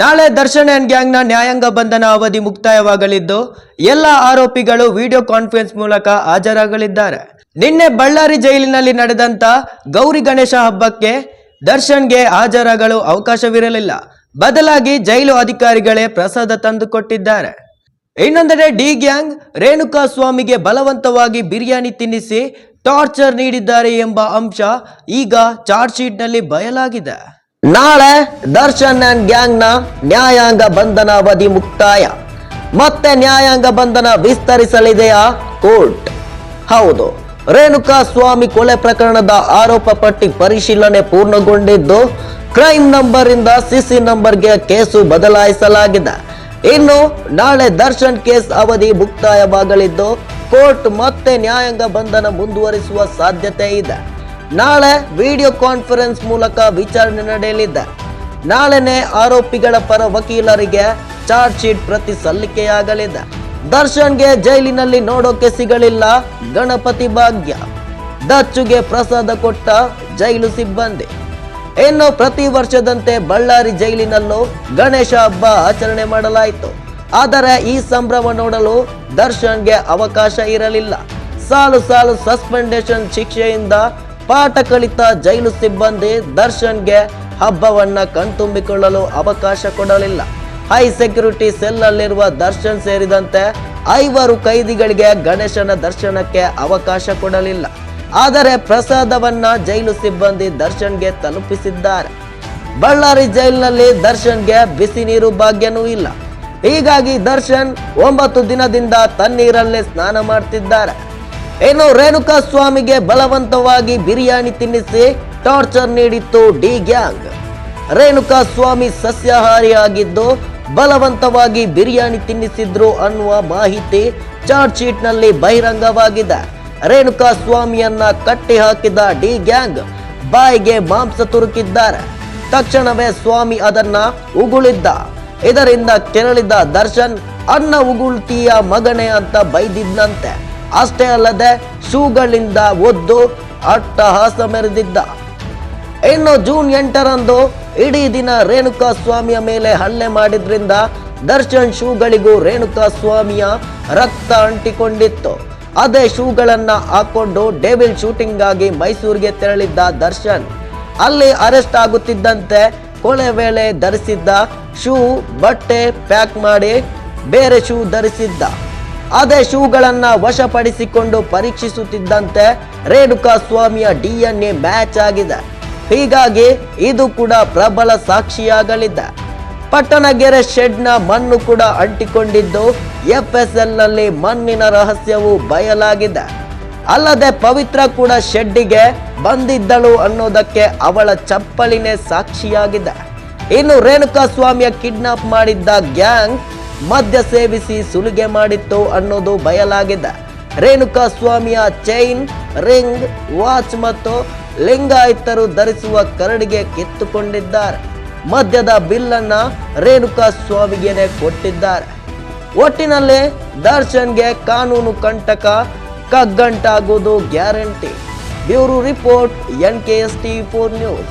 ನಾಳೆ ದರ್ಶನ್ ಅಂಡ್ ಗ್ಯಾಂಗ್ನ ನ್ಯಾಯಾಂಗ ಬಂಧನ ಅವಧಿ ಮುಕ್ತಾಯವಾಗಲಿದ್ದು, ಎಲ್ಲ ಆರೋಪಿಗಳು ವಿಡಿಯೋ ಕಾನ್ಫರೆನ್ಸ್ ಮೂಲಕ ಹಾಜರಾಗಲಿದ್ದಾರೆ. ನಿನ್ನೆ ಬಳ್ಳಾರಿ ಜೈಲಿನಲ್ಲಿ ನಡೆದಂತ ಗೌರಿ ಗಣೇಶ ಹಬ್ಬಕ್ಕೆ ದರ್ಶನ್ಗೆ ಹಾಜರಾಗಲು ಅವಕಾಶವಿರಲಿಲ್ಲ. ಬದಲಾಗಿ ಜೈಲು ಅಧಿಕಾರಿಗಳೇ ಪ್ರಸಾದ ತಂದುಕೊಟ್ಟಿದ್ದಾರೆ. ಇನ್ನೊಂದೆಡೆ ಡಿ ಗ್ಯಾಂಗ್ ರೇಣುಕಾ ಸ್ವಾಮಿಗೆ ಬಲವಂತವಾಗಿ ಬಿರಿಯಾನಿ ತಿನ್ನಿಸಿ ಟಾರ್ಚರ್ ನೀಡಿದ್ದಾರೆ ಎಂಬ ಅಂಶ ಈಗ ಚಾರ್ಜ್ ಶೀಟ್ನಲ್ಲಿ ಬಯಲಾಗಿದೆ. ನಾಳೆ ದರ್ಶನ್ ಅಂಡ್ ಗ್ಯಾಂಗ್ನ ನ್ಯಾಯಾಂಗ ಬಂಧನ ಅವಧಿ ಮುಕ್ತಾಯ. ಮತ್ತೆ ನ್ಯಾಯಾಂಗ ಬಂಧನ ವಿಸ್ತರಿಸಲಿದೆಯಾ? ಕೋರ್ಟ್. ಹೌದು. ರೇಣುಕಾ ಸ್ವಾಮಿ ಕೊಲೆ ಪ್ರಕರಣದ ಆರೋಪ ಪಟ್ಟಿ ಪರಿಶೀಲನೆ ಪೂರ್ಣಗೊಂಡಿದ್ದು, ಕ್ರೈಮ್ ನಂಬರ್ ಇಂದ ಸಿಸಿ ನಂಬರ್ಗೆ ಕೇಸು ಬದಲಾಯಿಸಲಾಗಿದೆ. ಇನ್ನು ನಾಳೆ ದರ್ಶನ್ ಕೇಸ್ ಅವಧಿ ಮುಕ್ತಾಯವಾಗಲಿದ್ದು, ಕೋರ್ಟ್ ಮತ್ತೆ ನ್ಯಾಯಾಂಗ ಬಂಧನ ಮುಂದುವರಿಸುವ ಸಾಧ್ಯತೆ ಇದೆ. ನಾಳೆ ವಿಡಿಯೋ ಕಾನ್ಫರೆನ್ಸ್ ಮೂಲಕ ವಿಚಾರಣೆ ನಡೆಯಲಿದೆ. ನಾಳೆನೆ ಆರೋಪಿಗಳ ಪರ ವಕೀಲರಿಗೆ ಚಾರ್ಜ್ ಶೀಟ್ ಪ್ರತಿ ಸಲ್ಲಿಕೆಯಾಗಲಿದೆ. ದರ್ಶನ್ಗೆ ಜೈಲಿನಲ್ಲಿ ನೋಡೋಕೆ ಸಿಗಲಿಲ್ಲ ಗಣಪತಿ ಭಾಗ್ಯ. ದಚ್ಚುಗೆ ಪ್ರಸಾದ ಕೊಟ್ಟ ಜೈಲು ಸಿಬ್ಬಂದಿ. ಇನ್ನು ಪ್ರತಿ ವರ್ಷದಂತೆ ಬಳ್ಳಾರಿ ಜೈಲಿನಲ್ಲೂ ಗಣೇಶ ಹಬ್ಬ ಆಚರಣೆ ಮಾಡಲಾಯಿತು. ಆದರೆ ಈ ಸಂಭ್ರಮ ನೋಡಲು ದರ್ಶನ್ಗೆ ಅವಕಾಶ ಇರಲಿಲ್ಲ. ಸಾಲು ಸಾಲು ಸಸ್ಪೆಂಡೇಶನ್ ಶಿಕ್ಷೆಯಿಂದ ಪಾಠ ಕಲಿತ ಜೈಲು ಸಿಬ್ಬಂದಿ ದರ್ಶನ್ಗೆ ಹಬ್ಬವನ್ನ ಕಣ್ತುಂಬಿಕೊಳ್ಳಲು ಅವಕಾಶ ಕೊಡಲಿಲ್ಲ. ಹೈ ಸೆಕ್ಯೂರಿಟಿ ಸೆಲ್ ಅಲ್ಲಿರುವ ದರ್ಶನ್ ಸೇರಿದಂತೆ ಐವರು ಕೈದಿಗಳಿಗೆ ಗಣೇಶನ ದರ್ಶನಕ್ಕೆ ಅವಕಾಶ ಕೊಡಲಿಲ್ಲ. ಆದರೆ ಪ್ರಸಾದವನ್ನ ಜೈಲು ಸಿಬ್ಬಂದಿ ದರ್ಶನ್ಗೆ ತಲುಪಿಸಿದ್ದಾರೆ. ಬಳ್ಳಾರಿ ಜೈಲಿನಲ್ಲಿ ದರ್ಶನ್ಗೆ ಬಿಸಿ ನೀರು ಭಾಗ್ಯನೂ ಇಲ್ಲ. ಹೀಗಾಗಿ ದರ್ಶನ್ ಒಂಬತ್ತು ದಿನದಿಂದ ತನ್ನೀರಲ್ಲೇ ಸ್ನಾನ ಮಾಡ್ತಿದ್ದಾರೆ. ಇನ್ನು ರೇಣುಕಾ ಸ್ವಾಮಿಗೆ ಬಲವಂತವಾಗಿ ಬಿರಿಯಾನಿ ತಿನ್ನಿಸಿ ಟಾರ್ಚರ್ ನೀಡಿತ್ತು ಡಿ ಗ್ಯಾಂಗ್. ರೇಣುಕಾ ಸ್ವಾಮಿ ಸಸ್ಯಾಹಾರಿಯಾಗಿದ್ದು ಬಲವಂತವಾಗಿ ಬಿರಿಯಾನಿ ತಿನ್ನಿಸಿದ್ರು ಅನ್ನುವ ಮಾಹಿತಿ ಚಾರ್ಜ್ ಶೀಟ್ನಲ್ಲಿ ಬಹಿರಂಗವಾಗಿದೆ. ರೇಣುಕಾ ಸ್ವಾಮಿಯನ್ನ ಕಟ್ಟಿ ಹಾಕಿದ ಡಿ ಗ್ಯಾಂಗ್ ಬಾಯಿಗೆ ಮಾಂಸ ತುರುಕಿದ್ದಾರೆ. ತಕ್ಷಣವೇ ಸ್ವಾಮಿ ಅದನ್ನ ಉಗುಳಿದ್ದ. ಇದರಿಂದ ಕೆರಳಿದ ದರ್ಶನ್, ಅನ್ನ ಉಗುಳ್ತೀಯ ಮಗನೇ ಅಂತ ಬೈದಿದ್ದಂತೆ ಅಷ್ಟೇ ಅಲ್ಲದೆ ಶೂಗಳಿಂದ ಒದ್ದು ಅಟ್ಟಹಾಸ ಮೆರೆದಿದ್ದ ಇನ್ನು ಜೂನ್ ಎಂಟರಂದು ಇಡೀ ದಿನ ರೇಣುಕಾ ಸ್ವಾಮಿಯ ಮೇಲೆ ಹಲ್ಲೆ ಮಾಡಿದ್ರಿಂದ ದರ್ಶನ್ ಶೂಗಳಿಗೂ ರೇಣುಕಾ ಸ್ವಾಮಿಯ ರಕ್ತ ಅಂಟಿಕೊಂಡಿತ್ತು. ಅದೇ ಶೂಗಳನ್ನ ಹಾಕೊಂಡು ಡೇವಿಲ್ ಶೂಟಿಂಗ್ ಆಗಿ ಮೈಸೂರಿಗೆ ತೆರಳಿದ್ದ ದರ್ಶನ್. ಅಲ್ಲಿ ಅರೆಸ್ಟ್ ಆಗುತ್ತಿದ್ದಂತೆ ಕೊಲೆ ವೇಳೆ ಧರಿಸಿದ್ದ ಶೂ, ಬಟ್ಟೆ, ಪ್ಯಾಕ್ ಮಾಡಿ ಬೇರೆ ಶೂ ಧರಿಸಿದ್ದ. ಅದೇ ಶೂಗಳನ್ನ ವಶಪಡಿಸಿಕೊಂಡು ಪರೀಕ್ಷಿಸುತ್ತಿದ್ದಂತೆ ರೇಣುಕಾ ಸ್ವಾಮಿಯ ಡಿಎನ್ಎ ಮ್ಯಾಚ್ ಆಗಿದೆ. ಹೀಗಾಗಿ ಇದು ಕೂಡ ಪ್ರಬಲ ಸಾಕ್ಷಿಯಾಗಲಿದೆ. ಪಟ್ಟಣಗೆರೆ ಶೆಡ್ನ ಮಣ್ಣು ಕೂಡ ಅಂಟಿಕೊಂಡಿದ್ದು ಎಫ್ಎಸ್ಎಲ್ನಲ್ಲಿ ಮಣ್ಣಿನ ರಹಸ್ಯವು ಬಯಲಾಗಿದೆ. ಅಲ್ಲದೆ ಪವಿತ್ರ ಕೂಡ ಶೆಡ್ಡಿಗೆ ಬಂದಿದ್ದಳು ಅನ್ನೋದಕ್ಕೆ ಅವಳ ಚಪ್ಪಲಿನೇ ಸಾಕ್ಷಿಯಾಗಿದೆ. ಇನ್ನು ರೇಣುಕಾ ಸ್ವಾಮಿಯ ಕಿಡ್ನಾಪ್ ಮಾಡಿದ್ದ ಗ್ಯಾಂಗ್ ಮದ್ಯ ಸೇವಿಸಿ ಸುಲಿಗೆ ಮಾಡಿತ್ತು ಅನ್ನೋದು ಬಯಲಾಗಿದೆ. ರೇಣುಕಾ ಸ್ವಾಮಿಯ ಚೈನ್, ರಿಂಗ್, ವಾಚ್ ಮತ್ತು ಲಿಂಗಾಯತರು ಧರಿಸುವ ಕರಡಿಗೆ ಕಿತ್ತುಕೊಂಡಿದ್ದಾರೆ. ಮದ್ಯದ ಬಿಲ್ಲನ್ನ ರೇಣುಕಾ ಸ್ವಾಮಿಗೆನೆ ಕೊಟ್ಟಿದ್ದಾರೆ. ಒಟ್ಟಿನಲ್ಲಿ ದರ್ಶನ್ಗೆ ಕಾನೂನು ಕಂಟಕ ಕಗ್ಗಂಟಾಗುವುದು guarantee. Bureau report N K S T four news.